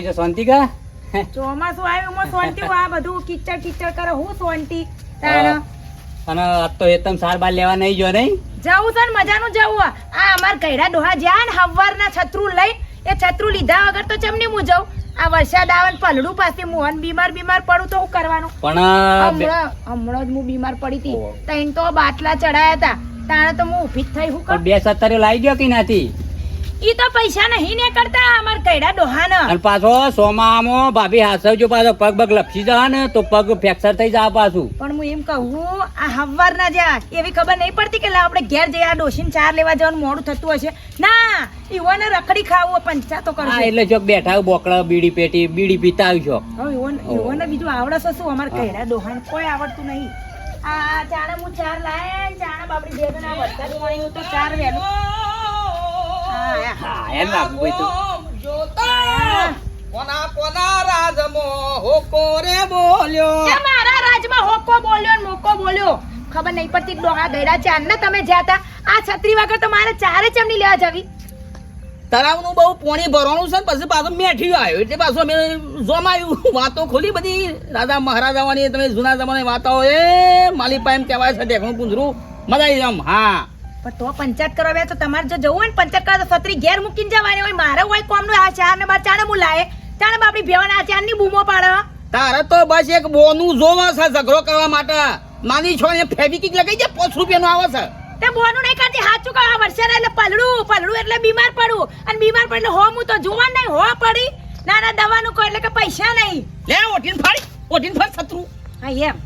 આવી છે શાંતિ કા? ચોમાસું આવ્યું એમાં શાંતિ આ બધું કિચડ કિચડ કરે હું શાંતિ. તારા અને આજ તો એકદમ સાર બાર લેવા નહીં જો નહીં? જવું છે ને મજાનું જવું. આ અમાર કૈરા ડોહા જ્યાં ને હવારના છત્રુ લઈ એ છત્રુ લીધા વગર તો ચમની હું જાઉં આ વરસાદ આવે પલડું પાસે મોહન બીમાર બીમાર પડું તો હું કરવાનું? પણ હમણાં હમણાં જ હું બીમાર પડી હતી. તઈને તો બાટલા ચડાયા હતા. તાણે તો હું ઊભી જ થઈ હું બે સત્તરે લાવી ગયો કે નથી ઈ તો પૈસા નહીં ને કરતા અમાર કૈડા ડોહાન. અને પાછો સોમામાં ભાભી હાસવજો પાછો પગ પગ લપસી જા ને તો પગ ફ્રેક્ચર થઈ જા પાછું. પણ હું એમ કહું આ હવારના જા એવી ખબર નહીં પડતી કે લા આપણે ઘેર જઈ આ ડોશીન ચાર લેવા જવાનું મોડું થતું હશે? ના ઈવોને રખડી ખાવું પંચા તો કરશે એટલે જો બેઠા હોય બોકડા બીડી પેટી બીડી પીતા આવજો હવે ઈવોને બીજું આવડે છે શું? અમારે કૈડા ડોહાન કોઈ આવડતું નહીં. આ ચાણા હું ચાર લાયા ચાણા બાપડી જણા વરસાદ પાણી તો ચાર વહેલું હા એમ લાગુ ભાઈ તો. કોના કોના રાજમો હોકો રે બોલ્યો? એ મારા રાજમાં હોકો બોલ્યો ને મોકો બોલ્યો? ખબર નહીં પડતી ડોહા ગયડા ચાર ને તમે જ્યાં હતા આ છત્રી વગર તો મારે ચારે ચમની લેવા જવી. તળાવનું બહુ પોણી ભરવાનું છે ને પછી પાછું મેઠી આવ્યો. એટલે પાછું અમે જોમાયું. વાતો ખોલી બધી. રાજા મહારાજાવાની તમે જૂના જમાની વાતો એ માલિપા એમ કહેવાય છે ઢેકણું પૂંજરું. મજા આવી જાય આમ. હા. પણ તો પંચાયત કરવા બે તો તમારે જો જવું હોય ને પંચાયત કરવા તો છત્રી ઘેર મૂકીને જવાની હોય. મારે હોય કોમનું આ ચાર ને બાર ચાણે બોલાય લાય ચાણે બાપડી ભેવાના આ ચારની બૂમો પાડે. તારે તો બસ એક બોનું જોવા છે ઝઘડો કરવા માટે. માની છો ને ફેવિકિક લગાઈ જાય પાંચ રૂપિયાનું આવે છે. તે બોનું નહીં કરતી સાચું કહો વર્ષે એટલે પલડું પલડું એટલે બીમાર પડું. અને બીમાર પડે એટલે હો હું તો જોવા નહીં હો પડી. ના ના દવાનું કહો એટલે કે પૈસા નહીં. લે ઓટીન ફાડી ઓટીન ફાડ શત્રુ. હા એમ.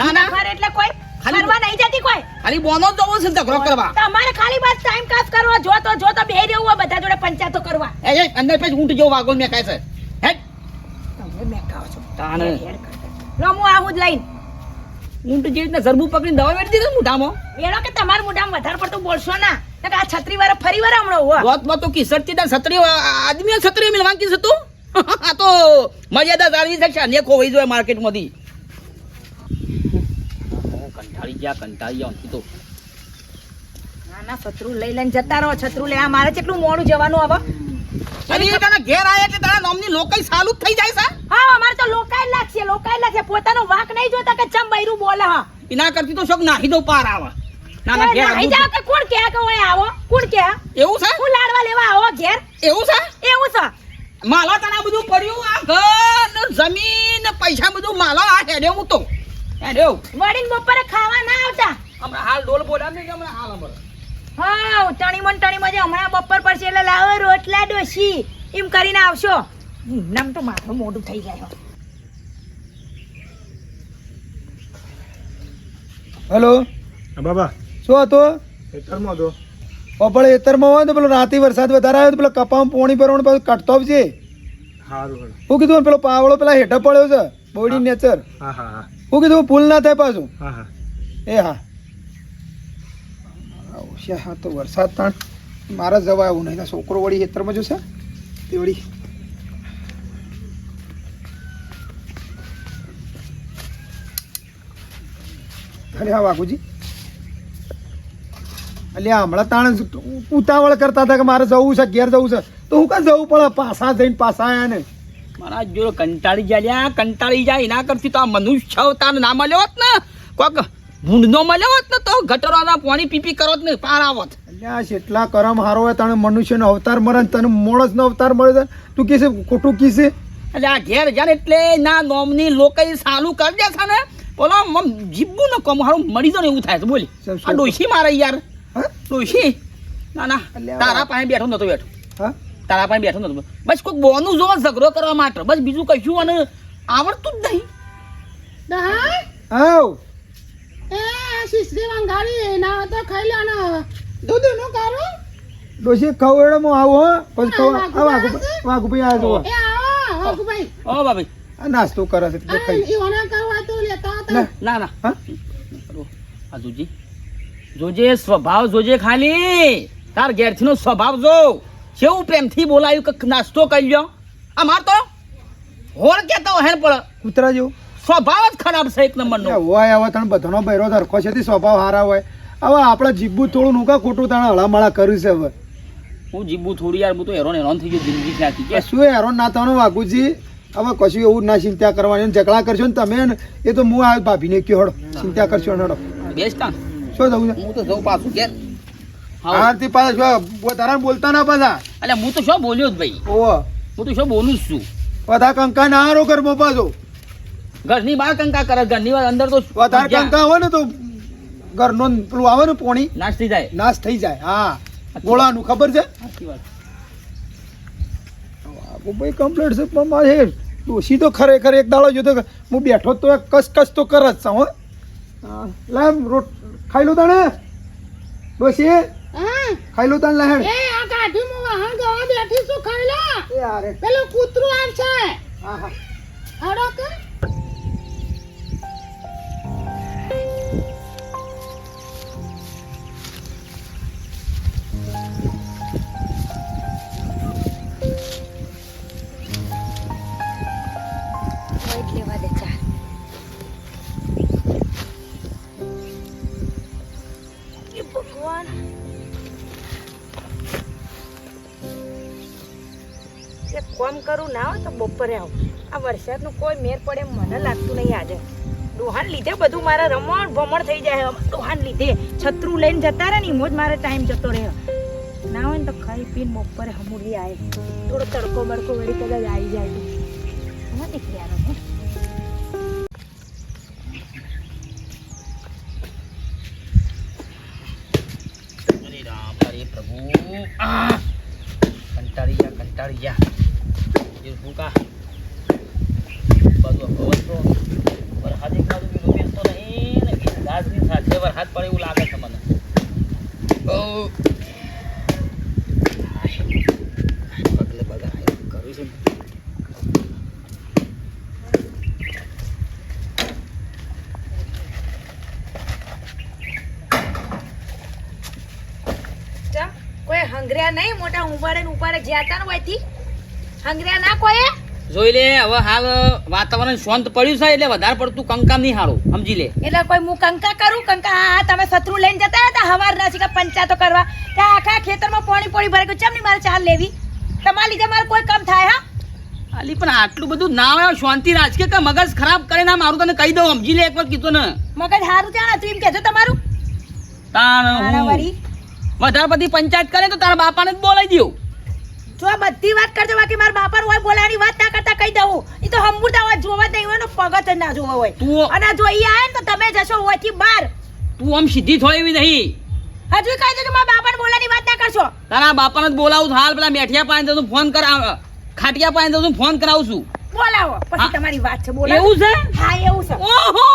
ના, ફાડ એટલે કોઈ ફરવા નહીં જતી કોઈ? ખાલી બોનો જ જવું છે ઝઘડો કરવા. તમારે ખાલી બસ ટાઈમ પાસ કરવો જો તો જો તો બે રહેવું હોય બધા જોડે પંચાયતો કરવા. એ એ, અંદર પછી ઊંટ જેવો વાગોળ મેં કાય છે. હે તમે મેકાવો છો. તાને. લો હું આવું જ લઈને. ઊંટ જેવી રીતના ઝરબુ પકડીને દવા વેડી દીધી મોઢામાં? વેણો કે તમારા મોઢામાં વધારે પડતું બોલશો ના. આ છત્રી વાળા ફરી વાર હમણાં હોવા વાત વાત તો કી સરતી દા છત્રી આદમી છત્રી મિલવાન કીધું તું? આ તો મર્યાદા જાળવી શકશે ને ખોવાઈ જોઈએ માર્કેટમાંથી કંટાળી ગયા કંટાળી ગયા અંકી ના ના છત્રુ લઈ લઈને જતા રહો છત્રુ લઈ આ મારે કેટલું મોડું જવાનું હવે? અને એ તારા ઘેર આયા એટલે તારા નામની લોકઈ સાલું થઈ જાય છે? હા અમારે તો લોકાય લાગશે લોકાય લાગશે પોતાનો વાક નહીં જોતા કે ચમ બૈરું બોલે હા. એના કરતી તો શોક નાહી દઉં પાર આવે. ના ના ઘેર નાહી જાઓ કે કોણ કે ઓય આવો? કોણ કે એવું છે? હું લાડવા લેવા આવો ઘેર? એવું છે? એવું છે. માલા તને બધું પડ્યું આ ઘર જમીન ને પૈસા બધું માલા આ હેડ્યો હું તો. હેડ્યો વડીને બપોરે ખાવા ના આવતા. હમણાં હાલ ડોલ બોલા નહીં હમણાં હાલ હમણાં હા ટણી મન ટણી મજે હમણાં બપોર પડશે એટલે લાવો રોટલા ડોશી. એમ કરીને આવશો. નામ તો માથું મોઢું થઈ જાય હેલો? બાબા. શું હતો? ખેતરમાં તો ઓપડે એતરમાં હોય તો પેલો રાતે વરસાદ વધારે આવ્યો તો પેલો કપામાં પોણી ભરવાનું પછી કટતો છે સારું શું કીધું? પેલો પાવડો પેલા હેઠળ પડ્યો છે બોડી નેચર. હા હા હા. શું કીધું ભૂલ ના થાય પાછું. હા હા. એ હા. આવશે હા તો વરસાદ તાણ. મારે જવા આવું નહીં છોકરો વળી ખેતરમાં જશે? તે વળી. અરે હા વાઘુજી. અલ્યા હમણાં તાણ ઉતાવળ કરતા હતા કે મારે જવું છે ઘેર જવું છે. તો હું કાં જવું પડે? પાછા જઈને પાછા આયા ને. મારા જો કંટાળી જાય. કંટાળી જાય. એના કરતી તો આ મનુષ્ય અવતાર ના મળ્યો હોત ને? કોક ભૂંડનો મળ્યો હોત ને તો ગટરોના પાણી પીપી કરો ને પાર આવત જેટલા કરમ હારો હોય તને મનુષ્યનો અવતાર મળે તને માણસનો અવતાર મળે તું કીશે ખોટું કીશે એટલે આ ઘેર જાણ એટલે ના નોમની લોકો સાલું કરી દે છે ને. બોલો જીબું ને કમ હારું મરી ને એવું થાય છે બોલી? આ ડોશી મારે યાર. હા? ડોશી? ના ના. તારા પાસે બેઠો નતો બેઠો. હા? તારા પાસે બેઠો નતો. બસ કોઈ બોનું જોવા ઝઘડો કરવા માટે. બસ બીજું કશું અને આવડતું જ નહીં. આવ. ડોશી ખવડામાં આવો હો. પછી ખવ આ વાઘુ વાઘુભાઈ આવ્યો ભાઈ ઓ બાબી આ નાસ્તો કરે છે તો ખાઈ ના. ના ના. હા? આ જોજી. જોજે સ્વભાવ જોજે ખાલી. તાર ઘેરથી નો સ્વભાવ જો કેવું પ્રેમથી બોલાયું કે નાસ્તો કરી લ્યો. આ માર તો હોળ કેતા હેન પડે કૂતરા જેવું સ્વભાવ જ ખરાબ છે એક નંબરનો. હોય હવે તને બધાનો બૈરો ધરખો છે સ્વભાવ સારા હોય. હવે આપણે જીભું થોડું નુકા ખોટું તને હળામળા કર્યું છે હવે. હું જીબું થોડી યાર હું તો હેરોન હેરોન થઈ ગયો જિંદગી ત્યાંથી કે? શું હેરોન ના થવાનું વાઘુજી? હવે કશું એવું ના ચિંતા કરવાની. ઝઘડા કરશો ને તમે એ તો હું આ ભાભીને કયો હડો ચિંતા કરશો ને હડો. બેસ્ટ કાં શું થવું છે? હું તો જઉં પાછું ઘેર આરતી પાછા શું વધારે બોલતા ના પાછા. એટલે હું તો શું બોલ્યો જ ભાઈ? ઓ હું તો શું બોલું જ છું? બધા કંકા ના હારો ઘરમાં પાછો. ઘરની બહાર કંકા કરે ઘરની અંદર તો વધારે કંકા હોય ને તો ઘરનો પેલું આવે ને પોણી નાશ થઈ જાય. નાશ થઈ જાય હા. ગોળાનું ખબર છે? ભાઈ કમ્પ્લેટ છે પણ મારે ડોશી તો ખરેખર એક દાડો જોતો હું બેઠો તો એક કસ કસ તો કર જ છું હો. લેમ રોટ ખાઈ લો તાણે. ડોશી. ખાઈ લો તાણે લહેણ. એ આ કાઢી મુ વાહણ ગવા બેઠી છું ખાઈ લો. એ આરે પેલું કૂતરું આવશે. હા હા. હડો કે આવું આ વરસાદનું કોઈ મેર પડે મને લાગતું નહીં આજે. ડોહાન લીધે બધું મારા રમણ ભમણ થઈ જાય દોહાન લીધે છત્રું લઈને જતા રહે ને એમ જ મારે ટાઈમ જતો રહે. ના હોય ને તો ખાઈ પીને બપોરે હમુડી આવે. થોડો તડકો બડકો વળી કદાચ આવી જાય એમાં નીકળ્યા રહે અરે રામ, અરે પ્રભુ. કંટાળી ગયા કંટાળી ગયા. કોઈ હંગર્યા નહીં? મોટા ઉંબાડે ને ઉપાડે જ્યાતા હોયથી હંગર્યા ના કોઈ જોઈ લે હવે હાલ વાતાવરણ શાંત પડ્યું છે એટલે વધારે પડતું કંકા નહીં હારું સમજી લે. એટલે કોઈ હું કંકા કરું? કંકા હા તમે શત્રુ લઈને જતા હતા હવાર ના શીખા પંચાયતો કરવા. કે આખા ખેતરમાં પાણી પોણી ભરે ગયું. ચમ નહીં મારે ચાલ લેવી? તમારા લીધે મારે કોઈ કામ થાય હા? અલી પણ આટલું બધું ના આવે શાંતિ રાજકે કે મગજ ખરાબ કરે ના મારું તને કહી દઉં સમજી લે એક વાર કીધું ને. મગજ હારું ત્યાં હતું એમ કહેજો તમારું. તાણ વધારે બધી પંચાયત કરે તો તારા બાપાને જ બોલાવી દઉં જો આ બધી વાત કરજો બાકી મારા બાપા હોય બોલાવાની વાત ના કરતા કહી દઉં. એ તો હંબુરતા હોય જોવા નહીં હોય પગત જ ના જોવા હોય. તું અને જો ઈ આવે ને તો તમે જશો હોયથી બહાર. તું આમ સીધી થોડી એવી નહીં. હજુ કહી કે મારા બાપાને બોલાવાની વાત ના કરશો. તારા બાપાને જ બોલાવું હાલ પેલા મેઠિયા પાસે જતું ફોન કરાવ ખાટિયા પાસે તું ફોન કરાવું છું. બોલાવો. પછી તમારી વાત છે બોલાવો. એવું છે? હા એવું છે. ઓહો!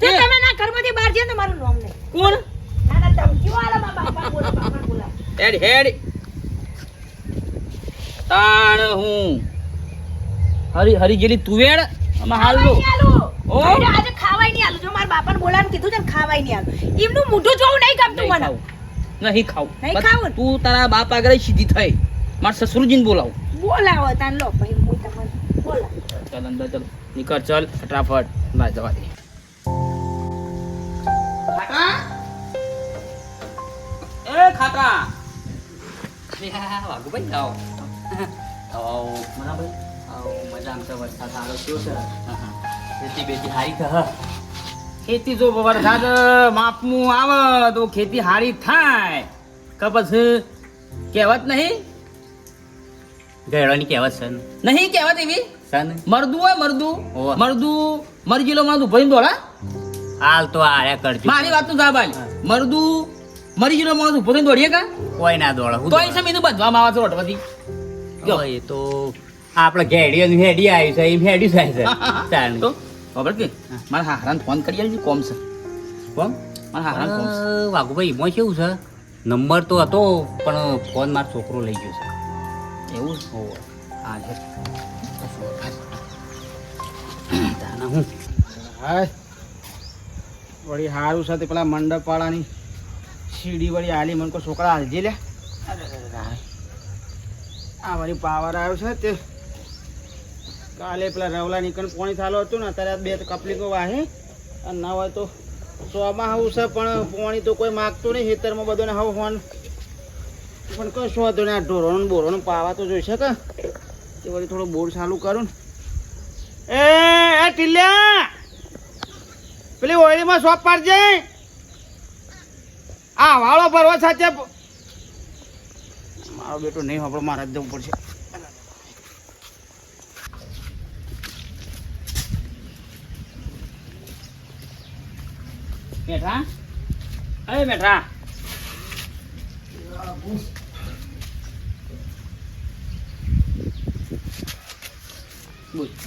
જો તમે ના ઘરમાંથી બહાર જઈએ તો મારું નામ નહીં. કોણ? ના ના ધમકીઓ આલે બાપા બોલા બાપા બોલા હેડ હેડ. તાણ હું. હરી હરી ગેલી તુવેડ આમાં હાલ. ઓ. આજે ખાવાય નહીં આલું. જો મારા બાપાને બોલાવીને કીધું છે ને ખાવાય નહીં આલું. એમનું મોઢું જોવું નહીં ગમતું મને. નહીં ખાવું. નહીં ખાવું? તું તારા બાપ આગળ સીધી થઈ. મારા સસુરજીને બોલાવ. બોલાવો તાન લો. ભાઈ હું તમને બોલા ચાલ અંદર ચાલ. નીકળ ચાલ. ફટાફટ. ના જવા દે. એ ખાટા. વાઘુભાઈ આવો. આવો મનાભાઈ આવો મજા આમ છે વરસાદ સારો થયો છે? ખેતી બેતી હારી થા ખેતી જો વરસાદ માપનું આવે તો ખેતી હારી થાય. કપસ કહેવત નહીં? ગેળવાની કહેવત છે નહીં કહેવત એવી? સન મરદુ મરદું હોય મરદું. મરદું મરી ગયેલો માણસ દોડા. હાલ તો આયા કરજો. મારી વાતનું સાંભળ. મરદું મરજીલો ઊભો થઈને દોડીએ કા? કોઈ ના દોડે તો અહીં સમય બધવામાં આવે છે રોટવાથી. એ તો આપણે ઘેડી અને હેડી આવી છે એ હેડી થાય છે. તાણ. તો ખબર કે મારા હારાને ફોન કરી આલજો કોમ છે. કોમ? મારા હારાને કોમ છે. વાઘુભાઈ એમાં કેવું છે? નંબર તો હતો પણ ફોન મારો છોકરો લઈ ગયો છે. એવું હો. હા છે. તાના હું? હાય. વળી હારું સાથે પેલા મંડપ વાળાની સીડી વળી આલી મને કોઈ છોકરા હાલજી લે આ મારી પાવર આવ્યો છે તે. કાલે પેલા રવલા નીકળ પોણી થાલો હતું ને, અત્યારે બે કપલીકો વાહે. અને ના હોય તો સોમાં આવું છે, પણ પોણી તો કોઈ માગતું નહીં, ખેતરમાં બધોને હવે હોન. પણ કશું વાંધો નહીં, આ ઢોરોનું ને બોરોનું પાવા તો જોઈ શકે. તે વળી થોડો બોર ચાલુ કરું ને. એ ટીલ્યા! પેલી ઓળીમાં શોપ પાડજે. આ વાળો ભરવા સાથે મારો બેટો નહીં આપણો મારા જ જવું પડશે. મેઠા? અરે મેઠા.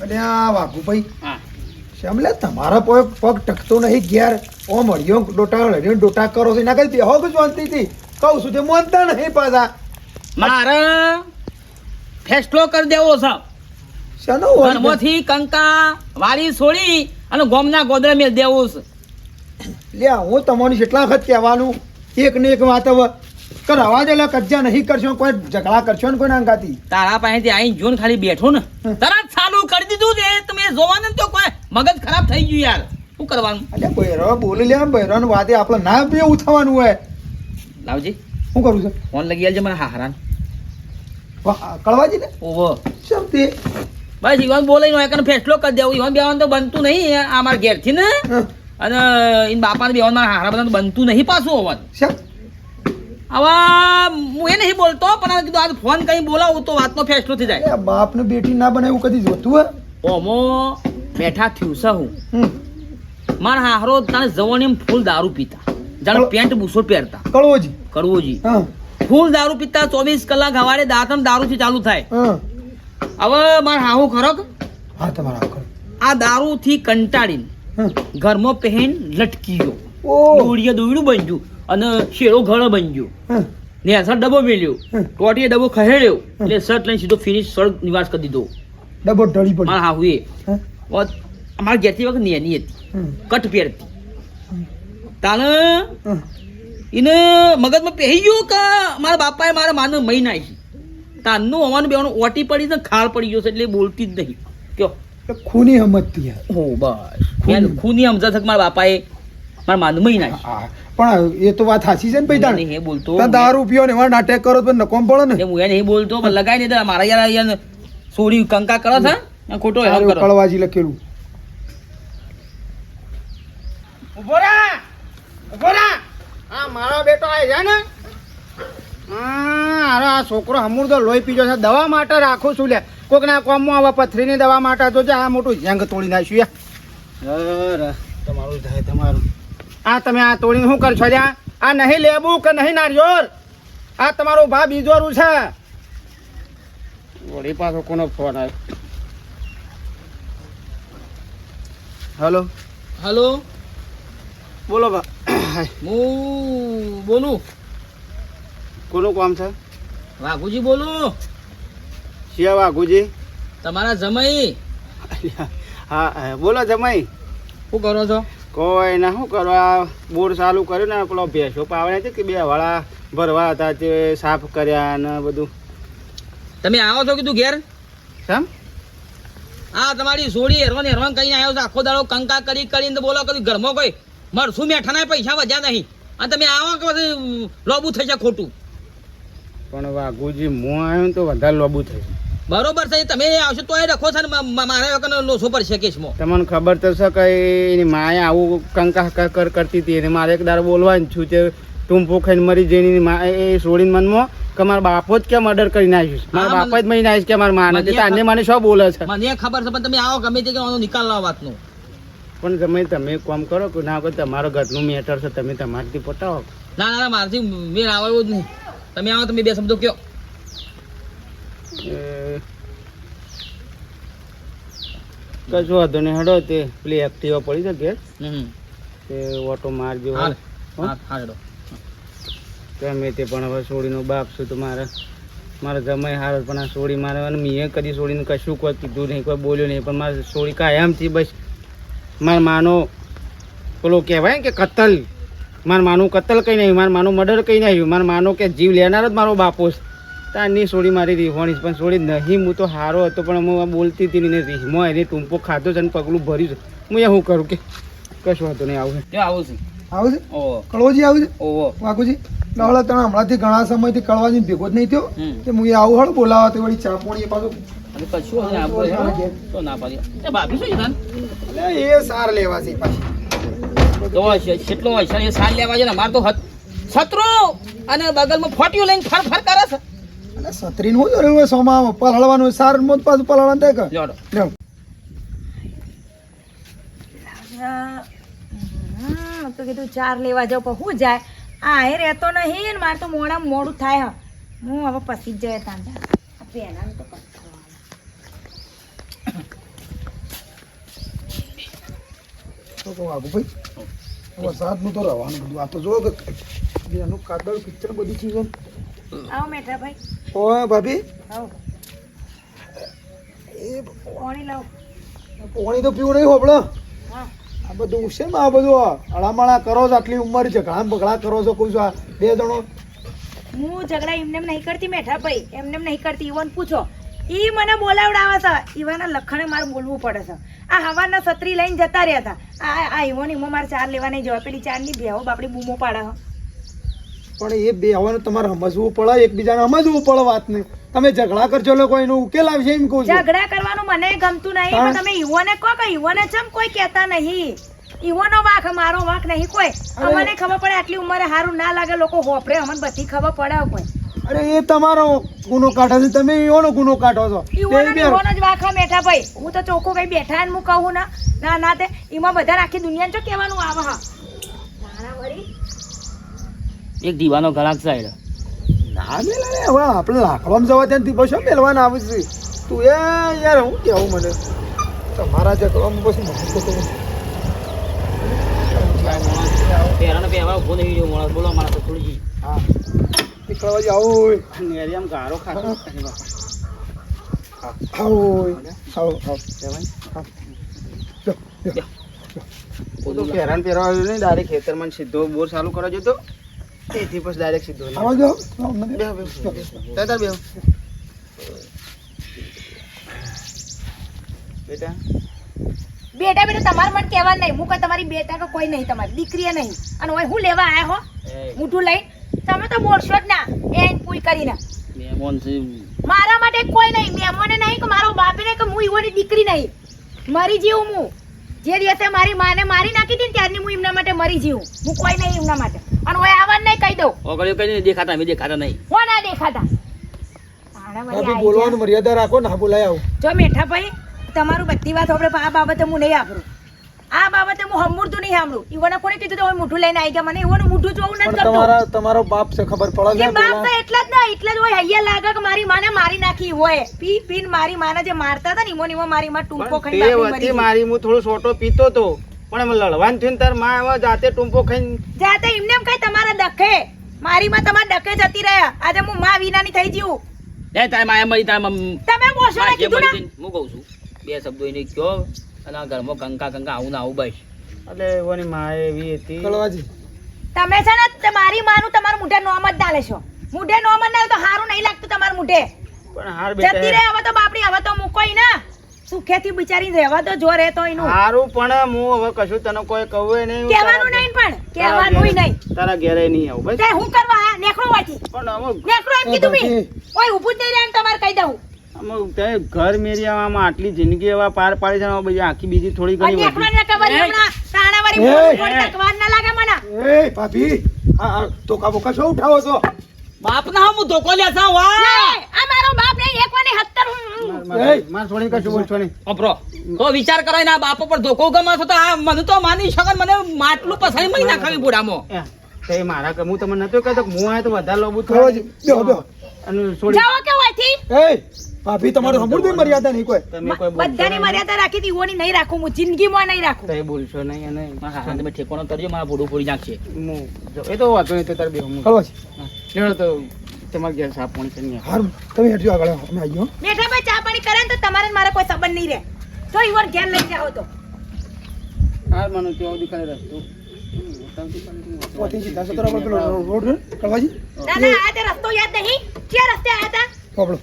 અને આ વાઘુભાઈ હા. શ્યામલે તમારા પગ પગ ટકતો નહીં ઘેર ઓમ હળિયો ડોટા હળિયો ડોટા કરો છો એના કઈ બેહો કે શાંતિથી? કહું છું તે માનતા નહીં પાછા. મારે ફેસલો કરી દેવો છે? ઘરમાંથી કંકા વાળી છોડી અને ગોમના ગોદરે મેં દેવું છે. લ્યા હું તમારી જેટલા વખત કહેવાનું એક ને એક વાત હવે કરાવા દે લે કજ્જા નહીં કરશો કોઈ ઝઘડા કરશો ને કોઈ નાંગાતી તારા પાસેથી આઈ જોન ખાલી બેઠો ને. તરત ચાલુ કરી દીધું છે. તમે જોવાને તો કોઈ મગજ ખરાબ થઈ ગયું યાર. શું કરવાનું? અલ્યા ભૈરવ બોલી લે ભૈરવ વાતે આપણે ના બે ઉઠાવવાનું હોય. લાવજી. શું કરું છે? ફોન લગી આલજે મને હારાન કળવાજી ને ઓવો શું તે? બસ ઈવાન બોલાઈ નો એકને ફેસલો કરી દેવું. ઈવાન બેવાનું તો બનતું નહીં આ મારા ઘેરથી ને. અને ઈન બાપાને બેવાન મારા હારા બધા બનતું નહીં પાછું હોવાનું. શેમ હવે હું એ નહીં બોલતો પણ કીધું આજ ફોન કઈ બોલાવું તો વાતનો ફેસલો થઈ જાય. બાપ ને બેટી ના બને એવું કદી જોતું હે ઓમો બેઠા થયું છે હું. મારા હારો તને જવાની ફૂલ દારૂ પીતા. જાણે પેન્ટ બુસો પહેરતા. કળવોજી. કરવોજી હા. ફૂલ દારૂ પીતા ચોવીસ કલાક હવારે દાંતણ દારૂથી ચાલુ થાય. હા. હવે માર હાહુ ખરો હા તમારા આ દારૂથી કંટાળીને હં. ઘરમાં પહેન લટકી ગયો દોડીએ દોડ્યું બન્યું અને શેરો ઘણો બન્યો હં, ને અસર ડબ્બો મેલ્યો. ટોટીએ ડબ્બો ખહેડ્યો. એટલે શર્ટ લઈને સીધો ફિનિશ સળગ નિવાસ કરી દીધો. ડબો ઢળી પડ્યો. મારા હાહુએ. હં, અમારા ઘેરથી વખત નેની હતી. કટ પહેરતી. તાને એને મગજમાં પહેરી ગયું કે મારા બાપાએ મારા માને મહી નાખી? તાનનું અમારું બેવાનું ઓટી પડી ને ખાળ પડી ગયો છે એટલે બોલતી જ નહીં. કયો? એ ખૂની હમતથી હો બસ. ખૂની. સમજા થક મારા બાપાએ મારા માને મહી નાખી. પણ એ તો વાત સાચી છે ને ભાઈ તાણે? નહીં એ બોલતો. દારૂ પીઓ ને એવા નાટક કરો તો નકોમ પડે ને. હું એને એ બોલતો પણ લગાઈ નહીં મારા યાર યાર સોરી કંકા કરો છે? ખોટો કરો. કળવાજી લખેલું. ઊભો રા! આ મારો બેટો આ છે ને? અરે આ છોકરો હમુર તો લોહી પીજો છે. દવા માટે રાખું છું લે. કોકના કોમમાં આવા પથરીની દવા માટે તો છે. આ મોટું જંગ તોડી નાખ્યું યાર તમારું થાય તમારું. આ તમે આ તોડીને શું કરશો જ્યાં આ નહીં લેબુ કે નહીં નારિયોર આ તમારું ભા બીજોરું છે. વળી પાછો કોનો ફોન આવ્યો? હલો. હલો? બોલો બા હું બોલું. કોનું કામ છે? વાઘુજી બોલું. શિયા વાઘુજી. તમારા જમાઈ. હા બોલો જમાઈ. શું કરો છો? કોઈ ના શું કરવા બોર ચાલુ કર્યું ને પેલો ભેંસો પાવડે છે કે બે વાળા ભરવા હતા તે સાફ કર્યા ને બધું. તમે આવો છો કીધું ઘેર? સમ હા તમારી સોડી હેરવાન હેરવાન કઈ આવ્યો છો? આખો દાડો કંકા કરી કરીને બોલો કદી ઘરમાં કોઈ મળશું મેઠાના પૈસા વધ્યા નહીં. અને તમે આવો કે પછી લોબુ થઈ જાય ખોટું. પણ વાઘુજી હું આવ્યો તો વધારે લોબુ થઈ બરોબર છે તમે આવશો તો એ રખો છે ને મા- મા- મારા વગર લોસો પડશે કેસમાં. તમને ખબર તો છે કે એની માએ આવું કંકા કર કર કરતી હતી. અને મારે એક દાડો બોલવાનું છું તે તું ખાઈને મરી જઈને મા એ છોડીને મનમાં કે મારા બાપો જ કેમ મર્ડર કરી નાખ્યું છે? મારા બાપા જ મરી નાખ્યું કે મારા માને? તાને મને શું બોલે છે? મને ખબર છે પણ તમે આવો ગમે તે કે આનો નિકાલ લાવ વાતનો. પણ તમે તમે કામ કરો કે ના કોઈ તમારો ઘરનું મેટર છે તમે તમારથી પટાવો. ના ના ના મારથી મેં આવે જ નહીં. તમે આવો તમે બે શબ્દો કયો. કશું વાંધો નહીં હડો તે પેલી એક્ટિવા પડી છે ઘેર તે ઓટો મારજો. ગમે તે પણ હવે સોડીનો બાપ છું તો મારે મારે જમાઈ હારો પણ આ સોડી મારે મેં કદી સોડીને કશું કોઈ કીધું નહીં કોઈ બોલ્યો નહીં પણ મારે સોડી કાયમથી બસ મારા માનો પેલો કહેવાય કે કતલ મારા માનું કતલ કંઈ નહીં મારા માનું મર્ડર કંઈ નહીં મારા માનો કે જીવ લેનાર જ મારો બાપો છે. તારની સોડી મારી રીહોણી પણ સોડી નહીં હું તો હારો હતો પણ હું બોલતી હતી ને રીહમાં એને ટૂંપો ખાધો છે અને પગલું ભર્યું છે. હું એ શું કરું કે? કશું વાંધો નહીં આવું જો આવું છે? આવું છે? ઓહો. કળવોજી આવું છે? ઓહો. વાઘુજી હમણાંથી ઘણા સમયથી કળવાજી ભેગો જ નહીં થયો. કે હું એ આવું હળ બોલાવા તે વળી ચા પોણી એ પાછું. અને કશું હવે. તો ના પાડી એ ભાભી શું છે તને? એ સાર લેવા છે પાછી. તો કેટલો હોય છે એ સાલ લેવા છે ને મારે તો હત- અને બગલમાં ફોટ્યું લઈને ફર ફર કરે છે. અને સત્રીને હું જરૂર હોય સોમાં પલાળવાનું સાર મોત પાછું પલાળવાનું થાય કે? તો કીધું ચાર લેવા જાવ પણ હું જાય? આ એ રહેતો નહીં ને મારે તો મોડા મોડું થાય હ. હું હવે પસી જ જાય તાંડા આ તો કંઈ કરવાનું. તો કહું આગુ ભાઈ. વરસાદનું તો રહેવાનું બધું. આ તો જો એનું પિક્ચર બધી છે આવો મેઠા ભાઈ. ઓય ભાભી. એ પાણી લાવો. પાણી તો પીવું નહીં હોબળો આ બધું છે ને આ બધું અળામળા કરો છો આટલી ઉંમર છે. ઘણા બગડા કરો છો કોઈ છો બે જણો. હું ઝઘડા એમને એમ નહીં કરતી મેઠા ભાઈ. એમને એમ નહીં કરતી. ઈવન પૂછો. ઈ મને બોલાવડાવે છે. ઈવાના લખણે મારે બોલવું પડે છે. આ હવાના છત્રી લઈને જતા રહ્યા હતા. આ આ ઈવન ઈમાં મારે ચાર લેવા નહીં જવા પેલી ચારની બેહો બાપડી બૂમો પાડે પણ એ બે હવાનું તમારે સમજવું પડે એકબીજાને સમજવું પડે વાતને. તમે ઝઘડા કરજો લોકો એનો ઉકેલ આવશે એમ કહું ઝઘડા કરવાનું મને ગમતું નહીં પણ તમે ઈવોને કહો કે ઈવોને ચમ કોઈ કહેતા નહીં? ઈવોનો વાંક મારો વાંક નહીં કોઈ. અમને ખબર પડે આટલી ઉંમરે સારું ના લાગે લોકો હોપરે અમને બધી ખબર પડે કોઈ. અરે એ તમારો ગુનો કાઢો છે. તમે એનો ગુનો કાઢો છો. ઈવોનો બે ને જ વાખા બેઠા ભાઈ. હું તો ચોખ્ખો કઈ બેઠા ને હું કહું ના. ના ના તે એમાં બધા આખી દુનિયાને જો કહેવાનું આવે હા. એક દીવાનો ઘણા સાઈડ ના મેલા રે હવે આપણે લાકડામાં જવા ત્યાં દીપો શું મેલવાના આવે છે. તું એ યાર હું કેવું મને? તમારા ઝઘડામાં પછી મને તો કહું. પહેરાનો પહેવા ફોન નહીં રહ્યો માણસ. બોલો તો થોડી હા. નીકળવા જાવ નેરિયામ ગારો ખાતો આવો આવો આવો હા. જો, જો. હું તો પહેરાન પહેરવા આવ્યો નહીં ડાયરેક્ટ ખેતરમાં સીધો બોર ચાલુ કરવા જતો તેથી પછી ડાયરેક્ટ સીધો આવો જો. તાર બેહો. બેટા બેટા બેટા તમારે મને કહેવા નહીં હું કોઈ તમારી બેટા કે કોઈ નહીં તમારી દીકરીએ નહીં અને હું લેવા આયા હો મૂઠું લઈને તમે તો બોલશો જ ના. એન પૂઈ કરીને. મહેમાન છે. મારા માટે કોઈ નહીં. મહેમાને નહીં કે મારો બાપ નહીં કે હું ઈવોની દીકરી નહીં. મરી જીવું હું. જે દિવસે મારી માને મારી નાખી હતી ને ત્યારની હું એમના માટે મરી જીવું. હું કોઈ નહીં એમના માટે. અને હું આવવાનું નહીં કહી દઉં. ઓગળ્યો કઈ નહીં દેખાતા મેં દેખાતા નહીં. હો ના દેખાતા. વળી બોલવાનું મર્યાદા રાખો ના બોલાય આવું. જો મેઠા ભાઈ તમારું બધી વાત આપણે આ બાબતે હું નહીં સાંભળું આ બાબતે હું હમુરતું નહીં સાંભળું. ઈવોને કોને કીધું તો હવે મોઢું લઈને આવી ગયા. મને ઈવોનું મોઢું જોવું નથી ગમતું. તમારા તમારો બાપ છે ખબર પડે એ છે બાપ તો એટલા જ ના એટલા જ હોય. હૈયા લાગે કે મારી માને મારી નાખી હોય. પી પીન મારી માને જે મારતા હતા ને ઈમો ને ઈમો મારી માં ટૂંકો ખાઈ બાપડી મરી મારી હું થોડો સોટો પીતો તો પણ એમ લડવાનું થયું ને તારમાં આવા જાતે ટૂંકો ખાઈ જાતે એમને એમ કઈ તમારા ડખે? મારી માં તમારા ડખે જતી રહ્યા. આજે હું માં વિનાની થઈ જીવું લે તારે માયા મરી તારે તમે બોલશો ને કીધું ને. હું કહું છું? બે શબ્દો એને કયો? અને આ ઘરમાં કંકા કંકા આવું ને આવું બસ. એટલે એવાની માં એવી હતી. કળવાજી. તમે છે ને તમારી મારી માનું તમારું મુઢે નોમ જ ના લેશો મુઢે નોમ જ ના તો સારું નહીં લાગતું તમારું મુઢે. પણ હાર જતી રહે હવે તો બાપડી હવે તો મૂકોય ને. સુખેથી બિચારી રહેવા તો જો રે તો એનું હારું પણ હું હવે કશું તને કોઈ કહું નહીં કહેવાનું તારા નહીં પણ કહેવાનું નહીં. તારા ઘેરે નહીં આવું બસ. હું કરવા નેકળો વાંચી પણ હવે નેકળો એમ કીધું મી. ઓય ઊભું જ નહીં રહે ને તમારે કહી દઉં. ઘર મેરી આટલી જિંદગી એવા પાર પાડી છે ને આખી બીજી થોડી ઘણી ભાભી ધોકા બોકા શું ઉઠાવો છો? બાપ ના હું ધોકો લેતા લે, વાહ મારો બાપ નહીં એક વાની હત્તર હું- હું- માર- માર- માર કશું બોલશો નહીં અપરો તો વિચાર કરાય ના બાપ પર ધોકો ગમે છે તો આ મને તો માની શકન મને માટલું પસાઈ મહી નાખાવી બુડામાં તે મારા કે હું તમને નતો કહેતો કે હું આયો તો વધારે લોબુ થોડો અને છોડી જાવ કે વાયથી એ! ભાભી તમારે સમૃદ્ધિ મર્યાદા નહીં કોઈ? તમે કોઈ બધાની મર્યાદા રાખી હતી ઓની નહીં રાખું હું જિંદગીમાં નહીં રાખું. તે બોલશો નહીં અને મારા હાથે તમે ઠેકોનો તરજો મારા ભૂડું પૂરી નાખશે. હું એ તો વાંધો નહીં તો તારે બેહો હું ખબર છે. લેવડો તો તમારે ઘેર સાફ પાણી કરીને આવો. હારું તમે હેઠજો આગળ અમે આવી ગયો બેઠા ભાઈ ચા પાણી કરે ને તો તમારે મારા મારે કોઈ સંબંધ નહીં રહે. જો ઈવર ઘેર લઈ જાઓ તો. હાર માનો ત્યાં સુધી ખાલી રસ્તો હમ, ઉતાવળી ખાલી તું પોતી સીધા સતરા પર પેલો રોડ કળવાજી ના ના આ તે રસ્તો યાદ નહીં. ક્યાં રસ્તે આયા હતા? પકડો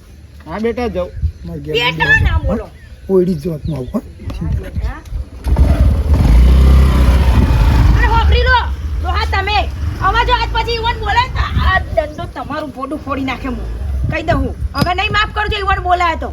હા બેટા જાઉં મારે ઘેર બેઠા ના બોલો. ઓઈડી જ જોત આવું તમે. હવે જો આજ પછી ઈવન બોલે તો આ દંડો તમારું પોડું ફોડી નાખે હું. કહી દઉં હું. હવે નહીં માફ કરજો ઈવન બોલાય તો.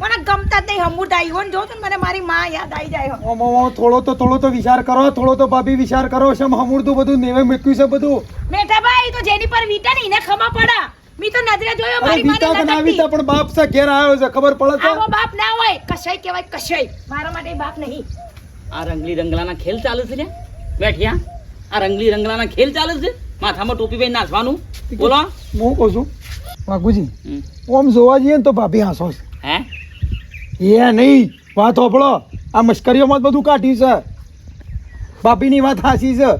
મને ગમતા જ નહીં હમુરતા ઈવન જોઉં તો મને મારી માં યાદ આવી જાય. ઓમ, થોડો તો થોડો તો વિચાર કરો થોડો તો ભાભી વિચાર કરો છે હમુરતું બધું નેવે મૂક્યું છે બધું? મેઠાભાઈ તો જેની પર વીટા ને એને ખબર પડે. મી તો નજરે જોયો મારી માને ના નટકતી. વિતા પણ બાપ છે ઘેર આવ્યો છે ખબર પડે છે આવો બાપ ના હોય. કશાય કહેવાય કશાય. મારા માટે બાપ નહીં. આ રંગલી રંગલાના ખેલ ચાલે છે ને? બેઠ્યા આ રંગલી રંગલાના ખેલ ચાલે છે? માથામાં ટોપી પહેરી નાચવાનું? બોલો. હું કહું છું વાઘુજી ઓમ જોવા જઈએ ને તો ભાભી છે. હે? એ નહીં વાત હોપળો આ મશ્કરીઓમાં બધું કાઢ્યું છે. ભાભીની વાત હાસી છે.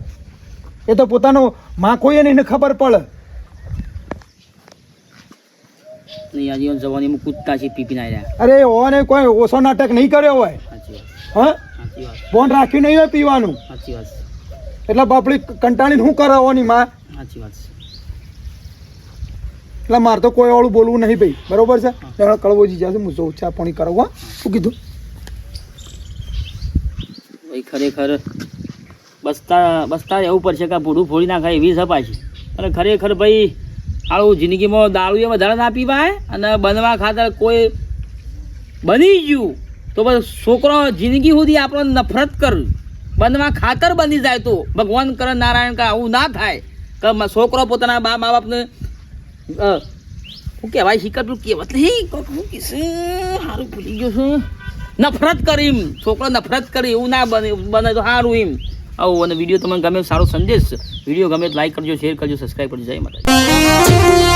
એ તો પોતાનો માં કોઈ એને ખબર પડે. નહીં આજે જવાની કૂદતા છે પીપી ના રહ્યા અરે ઓને કોઈ ઓછો નાટક નહીં કર્યો હોય. હા? બોન રાખ્યું નહીં હોય પીવાનું. સાચી વાત. એટલે બાપડી કંટાળીને શું કરાવવાની માં? સાચી વાત એટલે મારે તો કોઈ વાળું બોલવું નહીં ભાઈ. બરોબર છે? હવે કળવોજી જશે હું જોઉં ચા પાણી કરાવવા શું કીધું? ભાઈ ખરેખર બસતા બસતા એવું પડશે કે ભૂડું ફોડી નાખાય એવી છે. પાછી અને ખરેખર ભાઈ આવું જિંદગીમાં દારૂ એ વધારે ના પીવાય અને બનવા ખાતર કોઈ બની ગયું, તો બસ છોકરો જિંદગી સુધી આપણો નફરત કર, બનવા ખાતર બની જાય તો. ભગવાન કરે નારાયણ કા આવું ના થાય, કે છોકરો પોતાના બા મા બાપને શું કહેવાય શીખતું કહેવત નહીં શું કહેશે સારું ભૂલી ગયો છું. નફરત કરી છોકરો નફરત કરી એવું ના બને બને તો સારું એમ. આવું, અને વીડિયો તમને ગમે સારો સંદેશ, વીડિયો ગમે લાઈક કરજો શેર કરજો સબસ્ક્રાઈબ કરજો. જય માતા